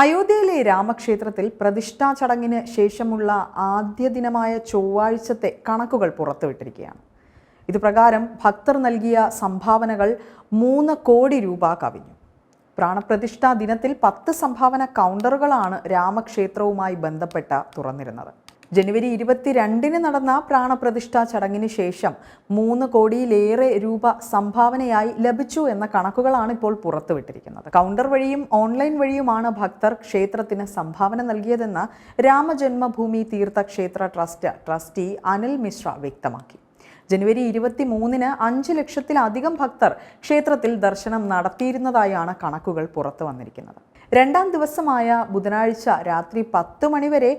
അയോധ്യയിലെ രാമക്ഷേത്രത്തിൽ പ്രതിഷ്ഠാ ചടങ്ങിന് ശേഷമുള്ള ആദ്യ ദിനമായ ചൊവ്വാഴ്ചത്തെ കണക്കുകൾ പുറത്തുവിട്ടിരിക്കുകയാണ്. ഇതുപ്രകാരം ഭക്തർ നൽകിയ സംഭാവനകൾ മൂന്ന് കോടി രൂപ കവിഞ്ഞു. പ്രാണപ്രതിഷ്ഠാ ദിനത്തിൽ പത്ത് സംഭാവന കൗണ്ടറുകളാണ് രാമക്ഷേത്രവുമായി ബന്ധപ്പെട്ട തുറന്നിരുന്നത്. ജനുവരി ഇരുപത്തിരണ്ടിന് നടന്ന പ്രാണപ്രതിഷ്ഠാ ചടങ്ങിന് ശേഷം മൂന്ന് കോടിയിലേറെ രൂപ സംഭാവനയായി ലഭിച്ചു എന്ന കണക്കുകളാണ് ഇപ്പോൾ പുറത്തുവിട്ടിരിക്കുന്നത്. കൗണ്ടർ വഴിയും ഓൺലൈൻ വഴിയുമാണ് ഭക്തർ ക്ഷേത്രത്തിന് സംഭാവന നൽകിയതെന്ന് രാമജന്മഭൂമി തീർത്ഥക്ഷേത്ര ട്രസ്റ്റ് ട്രസ്റ്റി അനിൽ മിശ്ര വ്യക്തമാക്കി. ജനുവരി ഇരുപത്തി മൂന്നിന് അഞ്ച് ലക്ഷത്തിലധികം ഭക്തർ ക്ഷേത്രത്തിൽ ദർശനം നടത്തിയിരുന്നതായാണ് കണക്കുകൾ പുറത്തു വന്നിരിക്കുന്നത് രണ്ടാം ദിവസമായ ബുധനാഴ്ച രാത്രി പത്ത് മണിവരെ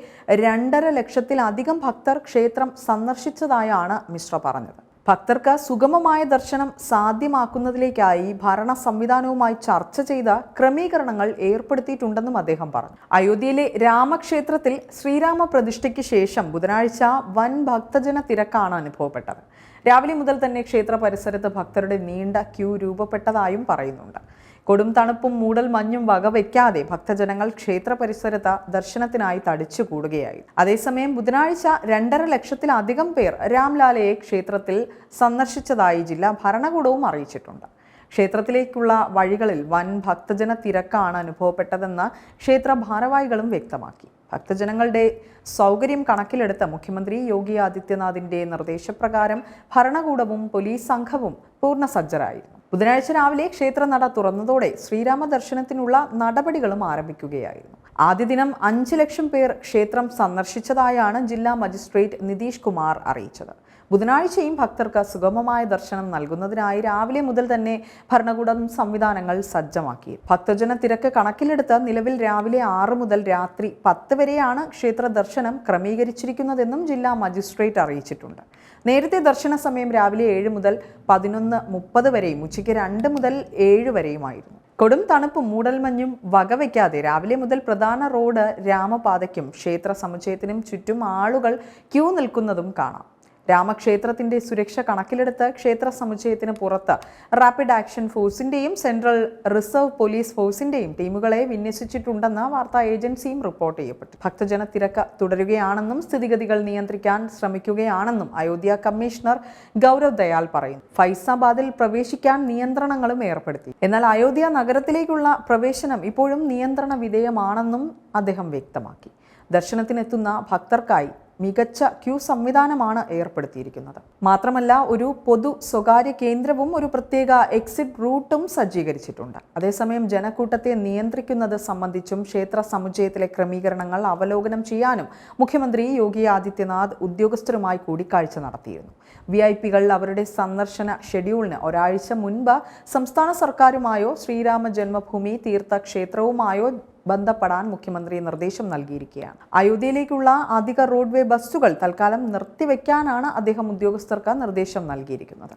രണ്ടര ലക്ഷത്തിലധികം ഭക്തർ ക്ഷേത്രം സന്ദർശിച്ചതായാണ് മിശ്ര പറഞ്ഞത്. ഭക്തർക്ക് സുഗമമായ ദർശനം സാധ്യമാക്കുന്നതിലേക്കായി ഭരണ സംവിധാനവുമായി ചർച്ച ചെയ്ത ക്രമീകരണങ്ങൾ ഏർപ്പെടുത്തിയിട്ടുണ്ടെന്നും അദ്ദേഹം പറഞ്ഞു. അയോധ്യയിലെ രാമക്ഷേത്രത്തിൽ ശ്രീരാമ പ്രതിഷ്ഠയ്ക്ക് ശേഷം ബുധനാഴ്ച വൻ ഭക്തജന തിരക്കാണ് അനുഭവപ്പെട്ടത്. രാവിലെ മുതൽ തന്നെ ക്ഷേത്ര പരിസരത്ത് ഭക്തരുടെ നീണ്ട ക്യൂ രൂപപ്പെട്ടതായും പറയുന്നുണ്ട്. കൊടും തണുപ്പും മൂടൽ മഞ്ഞും വകവയ്ക്കാതെ ഭക്തജനങ്ങൾ ക്ഷേത്ര പരിസരത്ത് ദർശനത്തിനായി തടിച്ചു കൂടുകയായി അതേസമയം ബുധനാഴ്ച രണ്ടര ലക്ഷത്തിലധികം പേർ രാംലാലയെ ക്ഷേത്രത്തിൽ സന്ദർശിച്ചതായി ജില്ലാ ഭരണകൂടവും അറിയിച്ചിട്ടുണ്ട്. ക്ഷേത്രത്തിലേക്കുള്ള വഴികളിൽ വൻ ഭക്തജന തിരക്കാണ് അനുഭവപ്പെട്ടതെന്ന് ക്ഷേത്ര ഭാരവാഹികളും വ്യക്തമാക്കി. ഭക്തജനങ്ങളുടെ സൗകര്യം കണക്കിലെടുത്ത മുഖ്യമന്ത്രി യോഗി ആദിത്യനാഥിന്റെ നിർദ്ദേശപ്രകാരം ഭരണകൂടവും പോലീസ് സംഘവും പൂർണ സജ്ജരായിരുന്നു ബുധനാഴ്ച രാവിലെ ക്ഷേത്രനട തുറന്നതോടെ ശ്രീരാമ ദർശനത്തിനുള്ള നടപടികളും ആരംഭിക്കുകയായിരുന്നു. ആദ്യ ദിനം അഞ്ച് ലക്ഷം പേർ ക്ഷേത്രം സന്ദർശിച്ചതായാണ് ജില്ലാ മജിസ്ട്രേറ്റ് നിതീഷ് കുമാർ അറിയിച്ചത്. ബുധനാഴ്ചയും ഭക്തർക്ക് സുഗമമായ ദർശനം നൽകുന്നതിനായി രാവിലെ മുതൽ തന്നെ ഭരണകൂടം സംവിധാനങ്ങൾ സജ്ജമാക്കി. ഭക്തജന തിരക്ക് കണക്കിലെടുത്ത് നിലവിൽ രാവിലെ ആറ് മുതൽ രാത്രി പത്ത് വരെയാണ് ക്ഷേത്ര ദർശനം ക്രമീകരിച്ചിരിക്കുന്നതെന്നും ജില്ലാ മജിസ്ട്രേറ്റ് അറിയിച്ചിട്ടുണ്ട്. നേരത്തെ ദർശന സമയം രാവിലെ ഏഴ് മുതൽ പതിനൊന്ന് മുപ്പത് വരെയും ഉച്ചയ്ക്ക് രണ്ട് മുതൽ ഏഴ് വരെയുമായിരുന്നു. കൊടും തണുപ്പും മൂടൽമഞ്ഞും വകവയ്ക്കാതെ രാവിലെ മുതൽ പ്രധാന റോഡ് രാമപാതയ്ക്കും ക്ഷേത്ര സമുച്ചയത്തിനും ചുറ്റും ആളുകൾ ക്യൂ നിൽക്കുന്നതും കാണാം. രാമക്ഷേത്രത്തിന്റെ സുരക്ഷ കണക്കിലെടുത്ത് ക്ഷേത്ര സമുച്ചയത്തിന് പുറത്ത് റാപ്പിഡ് ആക്ഷൻ ഫോഴ്സിന്റെയും സെൻട്രൽ റിസർവ് പോലീസ് ഫോഴ്സിന്റെയും ടീമുകളെ വിന്യസിച്ചിട്ടുണ്ടെന്ന് വാർത്താ ഏജൻസിയും റിപ്പോർട്ട് ചെയ്യപ്പെട്ടു. ഭക്തജന തിരക്ക് തുടരുകയാണെന്നും സ്ഥിതിഗതികൾ നിയന്ത്രിക്കാൻ ശ്രമിക്കുകയാണെന്നും അയോധ്യ കമ്മീഷണർ ഗൗരവ് ദയാൽ പറയുന്നു. ഫൈസാബാദിൽ പ്രവേശിക്കാൻ നിയന്ത്രണങ്ങളും ഏർപ്പെടുത്തി. എന്നാൽ അയോധ്യ നഗരത്തിലേക്കുള്ള പ്രവേശനം ഇപ്പോഴും നിയന്ത്രണ വിധേയമാണെന്നും അദ്ദേഹം വ്യക്തമാക്കി. ദർശനത്തിനെത്തുന്ന ഭക്തർക്കായി മികച്ച ക്യൂ സംവിധാനമാണ് ഏർപ്പെടുത്തിയിരിക്കുന്നത്. മാത്രമല്ല ഒരു പൊതു സ്വകാര്യ കേന്ദ്രവും ഒരു പ്രത്യേക എക്സിറ്റ് റൂട്ടും സജ്ജീകരിച്ചിട്ടുണ്ട്. അതേസമയം ജനക്കൂട്ടത്തെ നിയന്ത്രിക്കുന്നത് സംബന്ധിച്ചും ക്ഷേത്ര സമുച്ചയത്തിലെ ക്രമീകരണങ്ങൾ അവലോകനം ചെയ്യാനും മുഖ്യമന്ത്രി യോഗി ആദിത്യനാഥ് ഉദ്യോഗസ്ഥരുമായി കൂടിക്കാഴ്ച നടത്തിയിരുന്നു. വി ഐ പികൾ അവരുടെ സന്ദർശന ഷെഡ്യൂളിന് ഒരാഴ്ച മുൻപ് സംസ്ഥാന സർക്കാരുമായോ ശ്രീരാമ ജന്മഭൂമി തീർത്ഥക്ഷേത്രവുമായോ ബന്ധപ്പെടാൻ മുഖ്യമന്ത്രി നിർദ്ദേശം നൽകിയിരിക്കുകയാണ്. അയോധ്യയിലേക്കുള്ള അധിക റോഡ്വേ ബസ്സുകൾ തൽക്കാലം നിർത്തിവെക്കാനാണ് അദ്ദേഹം ഉദ്യോഗസ്ഥർക്ക് നിർദ്ദേശം നൽകിയിരിക്കുന്നത്.